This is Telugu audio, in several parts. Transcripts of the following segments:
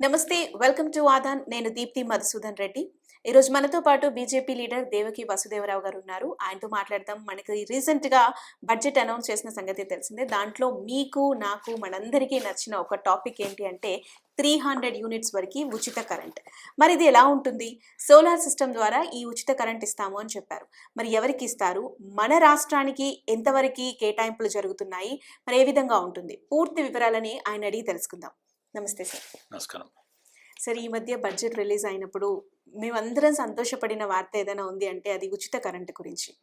నమస్తే వెల్కమ్ టు ఆదాన్. నేను దీప్తి మధుసూదన్ రెడ్డి. ఈరోజు మనతో పాటు బీజేపీ లీడర్ దేవకి వసుదేవరావు గారు ఉన్నారు. ఆయనతో మాట్లాడదాం. మనకి రీసెంట్గా బడ్జెట్ అనౌన్స్ చేసిన సంగతి తెలిసిందే. దాంట్లో మీకు నాకు మనందరికీ నచ్చిన ఒక టాపిక్ ఏంటి అంటే త్రీ హండ్రెడ్ యూనిట్స్ వరకు ఉచిత కరెంట్. మరి ఇది ఎలా ఉంటుంది? సోలార్ సిస్టమ్ ద్వారా ఈ ఉచిత కరెంట్ ఇస్తాము అని చెప్పారు. మరి ఎవరికి ఇస్తారు? మన రాష్ట్రానికి ఎంతవరకు కేటాయింపులు జరుగుతున్నాయి? మరి ఏ విధంగా ఉంటుంది? పూర్తి వివరాలని ఆయన అడిగి తెలుసుకుందాం. నమస్తే సార్. నమస్కారం. సార్ ఈ మధ్య బడ్జెట్ రిలీజ్ అయినప్పుడు మేమందరం సంతోషపడిన వార్త ఏదైనా ఉంది అంటే అది ఉచిత కరెంట్ గురించి.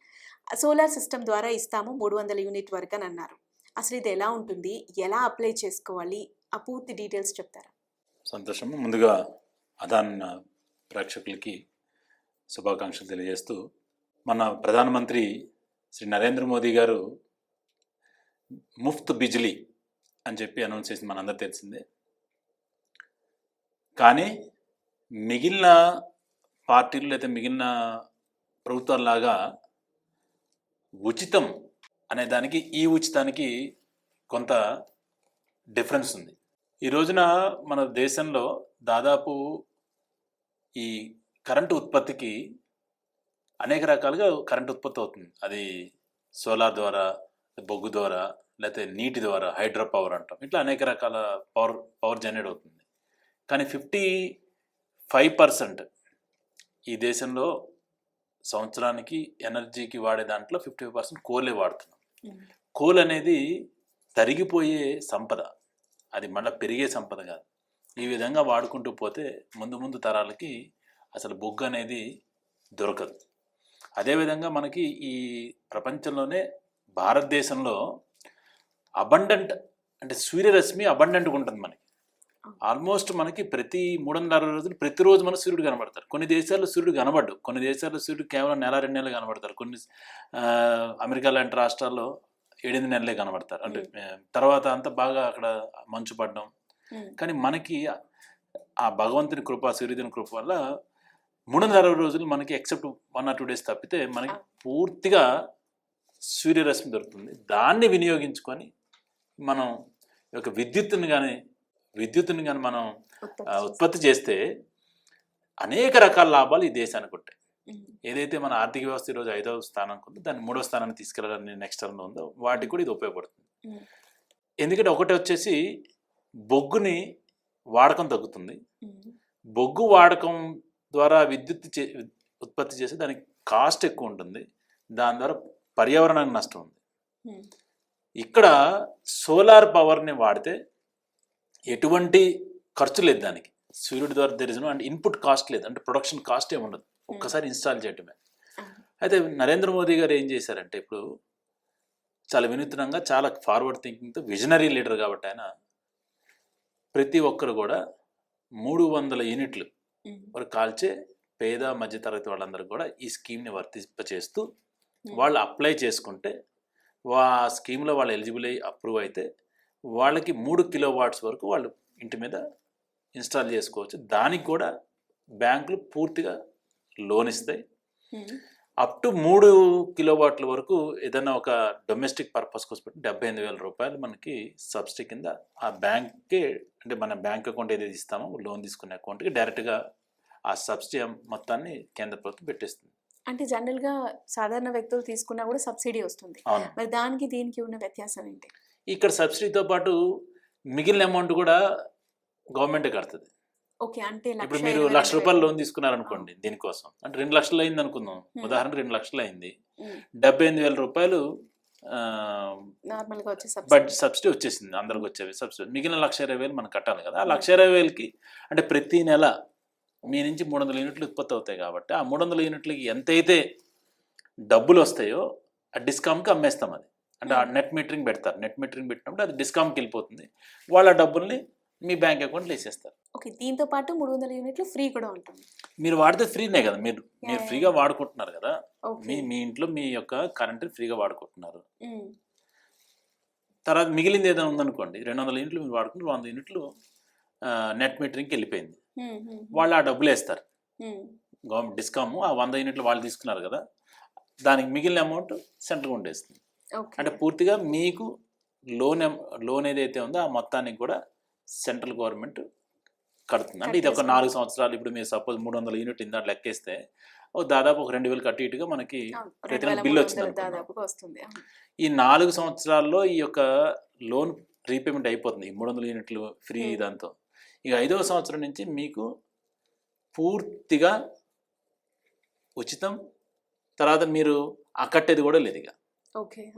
సోలార్ సిస్టమ్ ద్వారా ఇస్తాము మూడు వందల యూనిట్ వరకు అని అన్నారు. అసలు ఇది ఎలా ఉంటుంది? ఎలా అప్లై చేసుకోవాలి? ఆ పూర్తి డీటెయిల్స్ చెప్తారా? సంతోషం ముందుగా అదాన్ ప్రేక్షకులకి శుభాకాంక్షలు తెలియజేస్తూ మన ప్రధానమంత్రి శ్రీ నరేంద్ర మోదీ గారు ముఫ్త్ బిజ్లీ అని చెప్పి అనౌన్స్ చేసింది మనందరూ తెలిసిందే. కానీ మిగిలిన పార్టీలు లేదా మిగిలిన ప్రభుత్వాలలాగా ఉచితం అనే దానికి ఈ ఉచితానికి కొంత డిఫరెన్స్ ఉంది. ఈ రోజున మన దేశంలో దాదాపు ఈ కరెంటు ఉత్పత్తికి అనేక రకాలుగా కరెంటు ఉత్పత్తి అవుతుంది. అది సోలార్ ద్వారా బొగ్గు ద్వారా లేకపోతే నీటి ద్వారా హైడ్రో పవర్ అంటాం. ఇట్లా అనేక రకాల పవర్ పవర్ జనరేట్ అవుతుంది. కానీ ఫిఫ్టీ ఫైవ్ పర్సెంట్ ఈ దేశంలో సంవత్సరానికి ఎనర్జీకి వాడే దాంట్లో ఫిఫ్టీ ఫైవ్ పర్సెంట్ కోలే వాడుతున్నాం కోల్ అనేది తరిగిపోయే సంపద. అది మళ్ళీ పెరిగే సంపద కాదు. ఈ విధంగా వాడుకుంటూ పోతే ముందు ముందు తరాలకి అసలు బొగ్గు అనేది దొరకదు. అదేవిధంగా మనకి ఈ ప్రపంచంలోనే భారతదేశంలో అబండెంట్ అంటే సూర్యరశ్మి అబండెంట్గా ఉంటుంది మనకి. ఆల్మోస్ట్ మనకి ప్రతి మూడు వందల అరవై రోజులు ప్రతిరోజు మన సూర్యుడు కనబడతారు కొన్ని దేశాల్లో సూర్యుడు కనబడ్డు. కొన్ని దేశాల్లో సూర్యుడు కేవలం నెల రెండు నెలలు కనబడతారు కొన్ని అమెరికా లాంటి రాష్ట్రాల్లో ఏడెనిమిది నెలలే కనబడతారు. అంటే తర్వాత అంతా బాగా అక్కడ మంచు పడడం. కానీ మనకి ఆ భగవంతుని కృప సూర్యుని కృప వల్ల మూడు వందల అరవై రోజులు మనకి except one or two days తప్పితే మనకి పూర్తిగా సూర్యరశ్మి దొరుకుతుంది. దాన్ని వినియోగించుకొని మనం యొక్క విద్యుత్తుని కానీ విద్యుత్తుని కానీ మనం ఉత్పత్తి చేస్తే అనేక రకాల లాభాలు ఈ దేశానికి ఉంటాయి. ఏదైతే మన ఆర్థిక వ్యవస్థ ఈరోజు ఐదవ స్థానానికి ఉందో దాన్ని మూడో స్థానాన్ని తీసుకెళ్ళాలని నెక్స్ట్ టర్మ్లో ఉందో వాటికి కూడా ఇది ఉపయోగపడుతుంది. ఎందుకంటే ఒకటి వచ్చేసి బొగ్గుని వాడకం తగ్గుతుంది. బొగ్గు వాడకం ద్వారా విద్యుత్ చే ఉత్పత్తి చేస్తే దానికి కాస్ట్ ఎక్కువ ఉంటుంది. దాని ద్వారా పర్యావరణానికి నష్టం ఉంది. ఇక్కడ సోలార్ పవర్ని వాడితే ఎటువంటి ఖర్చు లేదు దానికి. సూర్యుడి ద్వారా తెలిసిన అంటే ఇన్పుట్ కాస్ట్ లేదు. అంటే ప్రొడక్షన్ కాస్ట్ ఏమి ఉండదు. ఒక్కసారి ఇన్స్టాల్ చేయటమే. అయితే నరేంద్ర మోదీ గారు ఏం చేశారంటే ఇప్పుడు చాలా వినూత్నంగా చాలా ఫార్వర్డ్ థింకింగ్తో విజనరీ లీడర్ కాబట్టి ఆయన ప్రతి ఒక్కరు కూడా మూడు వందల యూనిట్లు వరకు కాల్చే పేద మధ్యతరగతి వాళ్ళందరూ కూడా ఈ స్కీమ్ని వర్తింపచేస్తూ వాళ్ళు అప్లై చేసుకుంటే వా స్కీమ్లో వాళ్ళు ఎలిజిబుల్ అయ్యి అప్రూవ్ అయితే వాళ్ళకి మూడు కిలో వాట్స్ వరకు వాళ్ళు ఇంటి మీద ఇన్స్టాల్ చేసుకోవచ్చు. దానికి కూడా బ్యాంకులు పూర్తిగా లోన్ ఇస్తాయి. అప్ టు మూడు కిలో వాట్ల వరకు ఏదైనా ఒక డొమెస్టిక్ పర్పస్ కోసం పెట్టి డెబ్బై ఎనిమిది వేల రూపాయలు మనకి సబ్సిడీ కింద ఆ బ్యాంక్కే అంటే మన బ్యాంక్ అకౌంట్ ఏదైతే ఇస్తామో లోన్ తీసుకునే అకౌంట్కి డైరెక్ట్గా ఆ సబ్సిడీ మొత్తాన్ని కేంద్ర ప్రభుత్వం పెట్టేస్తుంది. అంటే జనరల్గా సాధారణ వ్యక్తులు తీసుకున్నా కూడా సబ్సిడీ వస్తుంది. మరి దానికి దీనికి ఉన్న వ్యత్యాసం ఏంటి? ఇక్కడ సబ్సిడీతో పాటు మిగిలిన అమౌంట్ కూడా గవర్నమెంట్ కడుతుంది. ఓకే అంటే ఇప్పుడు మీరు లక్ష రూపాయలు. లోన్ తీసుకున్నారనుకోండి దీనికోసం. అంటే రెండు లక్షలు అయింది అనుకుందాం. ఉదాహరణకు రెండు లక్షలు అయింది. డెబ్బై ఎనిమిది వేల రూపాయలు బట్ సబ్సిడీ. వచ్చేసింది అందరికి వచ్చేవి సబ్సిడీ. మిగిలిన లక్ష ఇరవై వేలు మనం కట్టాలి కదా. ఆ లక్ష ఇరవై వేలకి అంటే ప్రతి నెల మీ నుంచి మూడు వందల యూనిట్లు ఉత్పత్తి అవుతాయి కాబట్టి ఆ మూడు వందల యూనిట్లకి ఎంతైతే డబ్బులు వస్తాయో ఆ డిస్కామ్కి అమ్మేస్తాం అది. అంటే ఆ నెట్ మీటరింగ్ పెడతారు. నెట్ మీటరింగ్ పెట్టినప్పుడు అది డిస్కామ్కి వెళ్ళిపోతుంది. వాళ్ళ డబ్బుల్ని మీ బ్యాంక్ అకౌంట్లో వేసేస్తారు. ఓకే దీంతో పాటు మూడు వందల యూనిట్లు ఫ్రీ కూడా ఉంటుంది. మీరు వాడితే ఫ్రీనే కదా. మీరు మీరు ఫ్రీగా వాడుకుంటున్నారు కదా. మీ మీ ఇంట్లో మీ యొక్క కరెంట్ ఫ్రీగా వాడుకుంటున్నారు. ఉమ్, తర్వాత మిగిలింది ఏదైనా ఉందనుకోండి. రెండు వందల యూనిట్లు మీరు వాడుకుంటే వంద యూనిట్లు నెట్ మీటరింగ్కి వెళ్ళిపోయింది. ఉమ్, వాళ్ళు ఆ డబ్బులు వేస్తారు. గవర్నమెంట్ డిస్కామ్ ఆ వంద యూనిట్లు వాళ్ళు తీసుకున్నారు కదా. దానికి మిగిలిన అమౌంట్ సెంట్రల్ ఉండేస్తుంది అంటే పూర్తిగా మీకు లోన్ లోన్ ఏదైతే ఉందో ఆ మొత్తానికి కూడా సెంట్రల్ గవర్నమెంట్ కడుతుంది. అంటే ఇది ఒక. నాలుగు సంవత్సరాలు ఇప్పుడు మీరు సపోజ్ మూడు వందల యూనిట్ ఇందా లెక్కేస్తే ఓ దాదాపు ఒక రెండు వేలు కట్టి ఇటుగా మనకి ప్రతి నెల మూడు వచ్చింది. ఈ నాలుగు సంవత్సరాల్లో ఈ యొక్క లోన్ రీపేమెంట్ అయిపోతుంది. ఈ మూడు వందల యూనిట్లు ఫ్రీ. దాంతో. ఇక ఐదవ సంవత్సరం నుంచి మీకు పూర్తిగా ఉచితం. తర్వాత మీరు ఆ కట్టేది కూడా లేదు ఇక. ఓకే.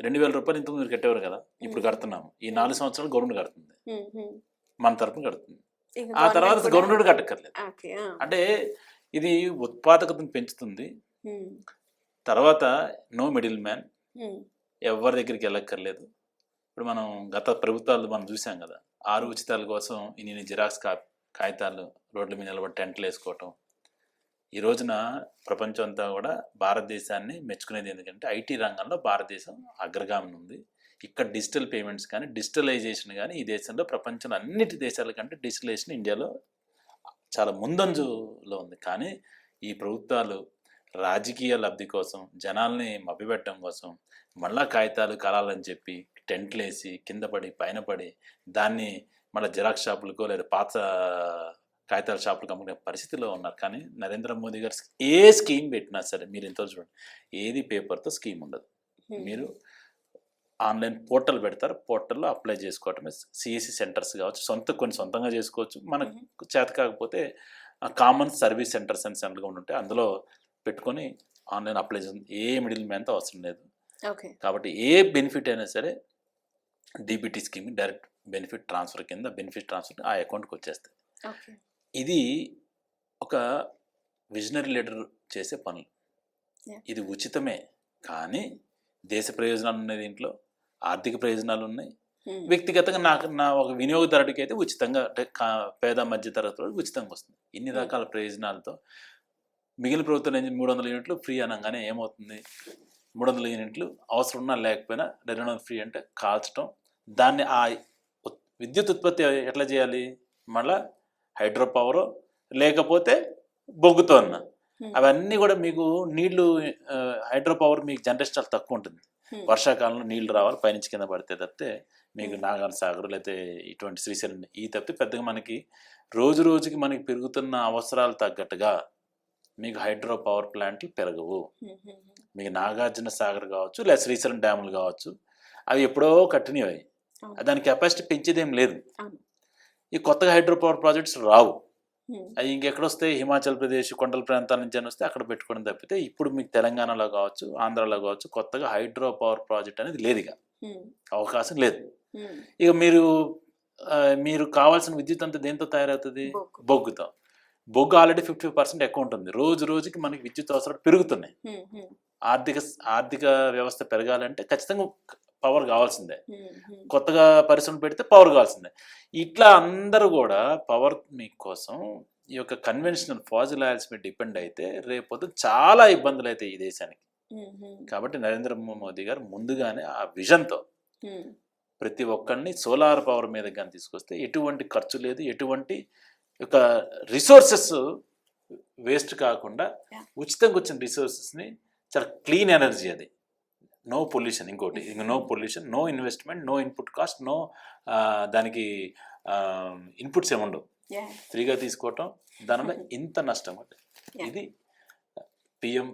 రెండు వేల రూపాయలు ఇంతకు మీరు కట్టేవారు కదా? ఇప్పుడు. కడుతున్నాము. ఈ నాలుగు సంవత్సరాలు గవర్నమెంట్ కడుతుంది. మన తరపున కడుతుంది. ఆ తర్వాత గవర్నమెంట్ కట్టక్కర్లేదు. అంటే ఇది ఉత్పాదకతను పెంచుతుంది. తర్వాత నో మిడిల్ మ్యాన్. ఎవరి దగ్గరికి వెళ్ళక్కర్లేదు. ఇప్పుడు మనం గత ప్రభుత్వాలు మనం చూసాం కదా. ఆరు ఉచితాల కోసం ఇన్ని జిరాక్స్ కా కాగితాలు రోడ్ల మీద నిలబడి టెంట్లు వేసుకోవటం. ఈ రోజున ప్రపంచం అంతా కూడా భారతదేశాన్ని మెచ్చుకునేది ఎందుకంటే ఐటీ రంగంలో భారతదేశం అగ్రగామి ఉంది. ఇక్కడ డిజిటల్ పేమెంట్స్ కానీ డిజిటలైజేషన్ కానీ ఈ దేశంలో ప్రపంచంలో అన్నిటి దేశాల కంటే డిజిటలైజేషన్ ఇండియాలో చాలా ముందంజులో ఉంది. కానీ ఈ ప్రభుత్వాలు రాజకీయ లబ్ధి కోసం జనాల్ని మభ్యపెట్టడం కోసం మళ్ళా కాగితాలు కలాలని చెప్పి టెంట్లు వేసి కింద పడి పైన పడి దాన్ని మళ్ళీ జిరాక్స్ షాపులకో లేదా పాత కాగితాల షాపులకు అమ్ముకునే పరిస్థితిలో ఉన్నారు. కానీ నరేంద్ర మోదీ గారు ఏ స్కీమ్ పెట్టినా సరే మీరు ఎంతో చూడండి ఏది పేపర్తో స్కీమ్ ఉండదు. మీరు ఆన్లైన్ పోర్టల్ పెడతారు పోర్టల్లో అప్లై చేసుకోవటమే. సిఎస్సి సెంటర్స్ కావచ్చు సొంత కొన్ని సొంతంగా చేసుకోవచ్చు. మనకు చేత కాకపోతే కామన్ సర్వీస్ సెంటర్స్ అని సెంటర్గా ఉంటే అందులో పెట్టుకొని ఆన్లైన్ అప్లై చేస్తుంది ఏ మిడిల్ మ్యాన్తో అవసరం లేదు. కాబట్టి ఏ బెనిఫిట్ అయినా సరే DBT scheme direct benefit transfer కింద బెనిఫిట్ ట్రాన్స్ఫర్ ఆ అకౌంట్కి వచ్చేస్తాయి. ఇది ఒక విజనరీ లీడర్ చేసే పనులు. ఇది ఉచితమే కానీ దేశ ప్రయోజనాలు ఉన్నాయి దీంట్లో ఆర్థిక ప్రయోజనాలు ఉన్నాయి. ఉమ్, వ్యక్తిగతంగా నాకు నా ఒక వినియోగదారుడికి అయితే ఉచితంగా పేద మధ్య తరగతి ఉచితంగా వస్తుంది. ఇన్ని Hmm. రకాల ప్రయోజనాలతో మిగిలిన ప్రభుత్వం మూడు వందల యూనిట్లు ఫ్రీ అనగానే ఏమవుతుంది? మూడు వందల యూనిట్లు అవసరం ఉన్నా లేకపోయినా రెండు వందలు ఫ్రీ అంటే కాల్చడం దాన్ని ఆ ఉత్- విద్యుత్ ఉత్పత్తి ఎట్లా చేయాలి? మళ్ళా హైడ్రో పవర్ లేకపోతే బొగ్గుతో అన్న అవన్నీ కూడా మీకు నీళ్ళు హైడ్రో పవర్ మీకు జనరేషన్ చాలా తక్కువ ఉంటుంది వర్షాకాలంలో నీళ్ళు రావాలి పైనుంచి కింద పడితే తప్పితే మీకు. నాగార్ సాగర్ లేకపోతే ఇటువంటి శ్రీశైలం ఈ తప్పితే పెద్దగా మనకి రోజు రోజుకి మనకి పెరుగుతున్న అవసరాలు తగ్గట్టుగా మీకు హైడ్రో పవర్ ప్లాంట్లు పెరగవు. మీకు నాగార్జున సాగర్ కావచ్చు లేదా శ్రీశైలం డ్యాములు కావచ్చు అవి ఎప్పుడో కట్టినవి. దాని కెపాసిటీ పెంచేదేం లేదు. ఈ కొత్తగా హైడ్రో పవర్ ప్రాజెక్ట్స్ రావు. అవి ఇంకెక్కడొస్తే హిమాచల్ ప్రదేశ్ కొండల ప్రాంతాల నుంచి అని వస్తే అక్కడ పెట్టుకోవడం తప్పితే ఇప్పుడు మీకు తెలంగాణలో కావచ్చు ఆంధ్రాలో కావచ్చు కొత్తగా హైడ్రో పవర్ ప్రాజెక్ట్ అనేది లేదు ఇక. అవకాశం లేదు. ఇక మీరు మీరు కావాల్సిన విద్యుత్ అంతా దేంతో తయారవుతుంది? బొగ్గు. బొగ్గుతో. బొగ్గు ఆల్రెడీ ఫిఫ్టీ పర్సెంట్ ఎక్కువ ఉంటుంది రోజు రోజుకి మనకి విద్యుత్ అవసరాలు పెరుగుతున్నాయి. ఆర్థిక ఆర్థిక వ్యవస్థ పెరగాలంటే ఖచ్చితంగా పవర్ కావాల్సిందే. కొత్తగా పరిశ్రమలు పెడితే పవర్ కావాల్సిందే. ఇట్లా అందరూ కూడా పవర్ మీకోసం ఈ యొక్క కన్వెన్షనల్ ఫాజిల్ ఆయిల్స్ మీద డిపెండ్ అయితే రేపొద్దు చాలా ఇబ్బందులు అవుతాయి ఈ దేశానికి. కాబట్టి నరేంద్ర మోదీ గారు ముందుగానే ఆ విజన్తో ప్రతి ఒక్కరిని సోలార్ పవర్ మీద కానీ తీసుకొస్తే ఎటువంటి ఖర్చు లేదు ఎటువంటి ఒక రిసోర్సెస్ వేస్ట్ కాకుండా. ఉచితంగా వచ్చిన రిసోర్సెస్ని చాలా క్లీన్ ఎనర్జీ అది. నో పొల్యూషన్ ఇంకోటి. ఇంక no pollution no investment no input cost no దానికి ఇన్పుట్స్ ఏముండవు ఫ్రీగా తీసుకోవటం దానివల్ల ఇంత నష్టం అంటే. ఇది పిఎం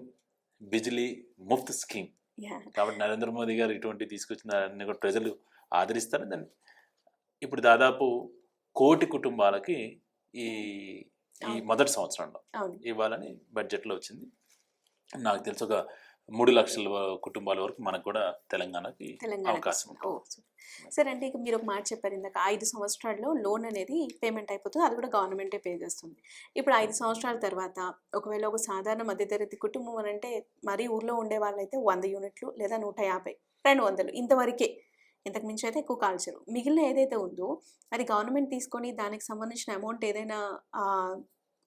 బిజిలీ ముఫ్త్ స్కీమ్. కాబట్టి నరేంద్ర మోదీ గారు ఇటువంటి తీసుకొచ్చిన దాన్ని కూడా ప్రజలు ఆదరిస్తారు. దాన్ని ఇప్పుడు దాదాపు కోటి కుటుంబాలకి ఈ ఈ. మొదటి సంవత్సరంలో ఇవ్వాలని బడ్జెట్లో వచ్చింది. నాకు తెలిసి ఒక మూడు లక్షల కుటుంబాల వరకు మనకు కూడా తెలంగాణకి తెలంగాణ అవకాశం సరే అంటే ఇక మీరు ఒక మాట చెప్పారు ఇందాక ఐదు సంవత్సరాల్లో లోన్ అనేది పేమెంట్ అయిపోతుంది అది కూడా గవర్నమెంటే పే చేస్తుంది. ఇప్పుడు ఐదు సంవత్సరాల తర్వాత ఒకవేళ ఒక సాధారణ మధ్యతరగతి కుటుంబం అని అంటే మరీ ఊర్లో ఉండే వాళ్ళైతే వంద యూనిట్లు లేదా నూట యాభై రెండు వందలు ఇంతవరకే. ఇంతకు మించి అయితే ఎక్కువ కాల్చరు. మిగిలిన ఏదైతే ఉందో అది గవర్నమెంట్ తీసుకొని దానికి సంబంధించిన అమౌంట్ ఏదైనా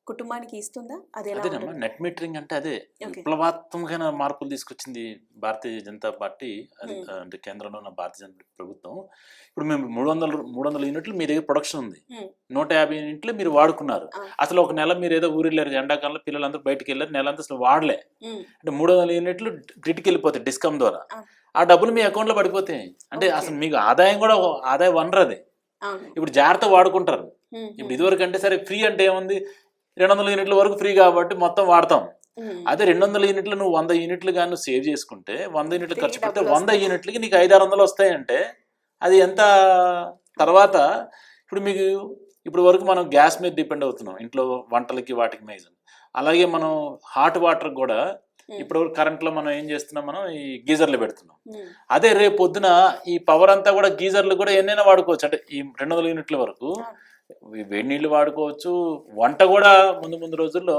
కుటుంబానికి ఇస్తుందా అది అదేనమ్మా? నెట్ మీటరింగ్ అంటే అదే. విప్లవాత్మకమైన మార్పులు తీసుకొచ్చింది భారతీయ జనతా పార్టీ అది. అంటే కేంద్రంలో ఉన్న భారతీయ జనతా ప్రభుత్వం ఇప్పుడు మేము మూడు వందల మూడు వందల యూనిట్లు మీ దగ్గర ప్రొడక్షన్ ఉంది. నూట యాభై యూనిట్లు మీరు వాడుకున్నారు. అసలు ఒక నెల మీరు ఏదో ఊరిళ్ళారు ఎండాకాలంలో పిల్లలందరూ బయటికి వెళ్ళారు నెల అంతా అసలు వాడలే అంటే మూడు వందల యూనిట్లు గ్రిడ్కి వెళ్ళిపోతాయి డిస్కమ్ ద్వారా. ఆ డబ్బులు మీ అకౌంట్లో పడిపోతాయి అంటే. అసలు మీకు ఆదాయం కూడా ఆదాయ వనరు అది అవును ఇప్పుడు జాగ్రత్త వాడుకుంటారు ఇప్పుడు ఇదివరకు అంటే సరే ఫ్రీ అంటే ఏముంది రెండు వందల యూనిట్ల వరకు ఫ్రీ కాబట్టి మొత్తం వాడతాం. అదే రెండు వందల యూనిట్లు నువ్వు వంద యూనిట్లు కానీ నువ్వు సేవ్ చేసుకుంటే వంద యూనిట్లు ఖర్చు పెడితే వంద. యూనిట్లకి నీకు ఐదు ఆరు వందలు వస్తాయంటే అది ఎంత తర్వాత ఇప్పుడు మీకు ఇప్పుడు వరకు మనం గ్యాస్ మీద డిపెండ్ అవుతున్నాం ఇంట్లో వంటలకి వాటికి మీద. అలాగే మనం హాట్ వాటర్ కూడా ఇప్పుడు కరెంట్లో మనం ఏం చేస్తున్నాం మనం? ఈ గీజర్లు పెడుతున్నాం. అదే రేపు పొద్దున ఈ పవర్ అంతా కూడా గీజర్లు కూడా ఎన్నైనా వాడుకోవచ్చు. అంటే ఈ రెండు వందల యూనిట్ల వరకు వేడి నీళ్ళు వాడుకోవచ్చు. వంట కూడా ముందు ముందు రోజుల్లో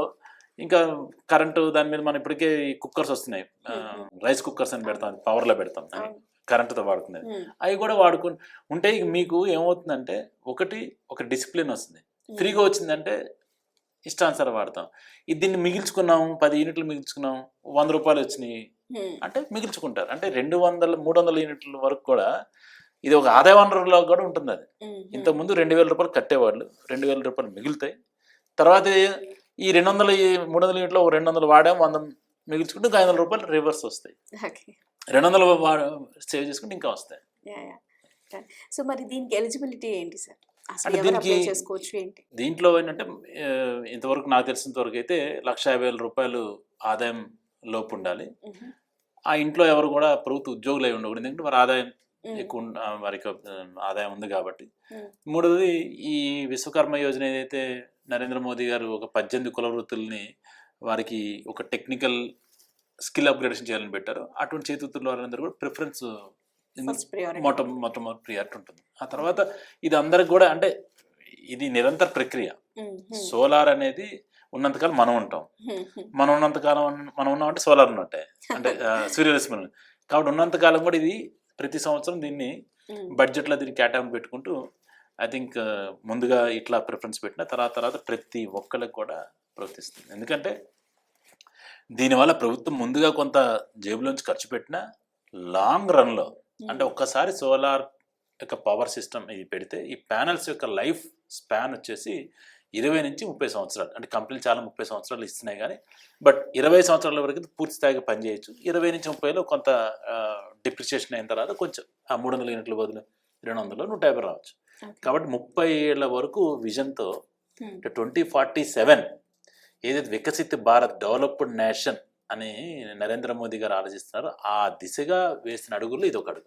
ఇంకా కరెంటు దాని మీద మనం ఇప్పటికే కుక్కర్స్ వస్తున్నాయి. రైస్ కుక్కర్స్ అని పెడతాం పవర్లో పెడతాం అని. కరెంటుతో వాడుకునేది. అవి కూడా వాడుకుని ఉంటే మీకు ఏమవుతుందంటే ఒకటి ఒక డిసిప్లిన్ వస్తుంది. ఫ్రీగా వచ్చిందంటే ఇష్టానుసారం వాడతాం. ఇది దీన్ని మిగిల్చుకున్నాం పది యూనిట్లు మిగిల్చుకున్నాం వంద రూపాయలు వచ్చినాయి అంటే మిగిల్చుకుంటారు. అంటే రెండు వందల మూడు వందల యూనిట్ల వరకు కూడా ఇది ఒక ఆదాయ వనరులో కూడా ఉంటుంది అది ఇంతకుముందు రెండు వేల రూపాయలు కట్టేవాళ్ళు రెండు వేల రూపాయలు మిగులుతాయి. తర్వాత ఈ రెండు వందల మూడు వందల యూనిట్లో ఒక రెండు వందలు వాడాం వంద మిగిల్చుకుంటే ఇంకా ఐదు వందల రూపాయలు రివర్స్ వస్తాయి. రెండు వందలు వాడ సేవ్ చేసుకుంటే ఇంకా వస్తాయి. సో మరి దీనికి ఎలిజిబిలిటీ ఏంటి సార్? అంటే దీనికి- దీంట్లో ఏంటంటే ఇంతవరకు నాకు తెలిసినంత వరకు అయితే లక్ష యాభై వేల రూపాయలు ఆదాయం లోపు ఉండాలి. ఆ ఇంట్లో ఎవరు కూడా ప్రభుత్వ ఉద్యోగులు అయి ఉండకూడదు. ఎందుకంటే వారి ఆదాయం ఎక్కువ ఉన్న- వారికి ఆదాయం ఉంది కాబట్టి. మూడవది ఈ విశ్వకర్మ యోజన ఏదైతే నరేంద్ర మోదీ గారు ఒక పద్దెనిమిది కుల వృత్తుల్ని వారికి ఒక టెక్నికల్ స్కిల్ అప్గ్రేడేషన్ చేయాలని పెట్టారు అటువంటి చేతివృత్తుల వారందరూ కూడా ప్రిఫరెన్స్ మొట్ట మొట్టమొదటి ప్రియారిటీ ఉంటుంది. ఆ తర్వాత ఇది అందరికి కూడా అంటే ఇది నిరంతర ప్రక్రియ. సోలార్ అనేది ఉన్నంతకాలం మనం ఉంటాం. మనం ఉన్నంతకాలం మనం ఉన్నామంటే సోలార్ ఉన్నట్టే. అంటే సూర్యరశ్మి. కాబట్టి ఉన్నంతకాలం కూడా ఇది ప్రతి సంవత్సరం దీన్ని బడ్జెట్లో దీన్ని కేటాయింపు పెట్టుకుంటూ ఐ థింక్ ముందుగా ఇట్లా ప్రిఫరెన్స్ పెట్టిన తర్వాత తర్వాత ప్రతి ఒక్కరికి కూడా ప్రవర్తిస్తుంది. ఎందుకంటే దీనివల్ల ప్రభుత్వం ముందుగా కొంత జేబులోంచి ఖర్చు పెట్టినా లాంగ్ రన్లో అంటే ఒక్కసారి సోలార్ యొక్క పవర్ సిస్టమ్ ఇది పెడితే ఈ ప్యానల్స్ యొక్క లైఫ్ స్పాన్ వచ్చేసి ఇరవై నుంచి ముప్పై సంవత్సరాలు. అంటే కంపెనీలు చాలా ముప్పై సంవత్సరాలు ఇస్తున్నాయి కానీ బట్ ఇరవై సంవత్సరాల వరకు పూర్తి స్థాయిగా పనిచేయచ్చు. ఇరవై నుంచి ముప్పైలో కొంత డిప్రిసియేషన్ అయిన తర్వాత కొంచెం ఆ మూడు వందల యూనిట్ల బదులు రెండు వందలు నూట యాభై రావచ్చు. కాబట్టి ముప్పై ఏళ్ళ వరకు విజన్తో ట్వంటీ ఫార్టీ సెవెన్ ఏదైతే వికసిత్ భారత్ డెవలప్డ్ నేషన్ అని నరేంద్ర మోదీ గారు ఆలోచిస్తున్నారో ఆ దిశగా వేసిన అడుగులు ఇది ఒక అడుగు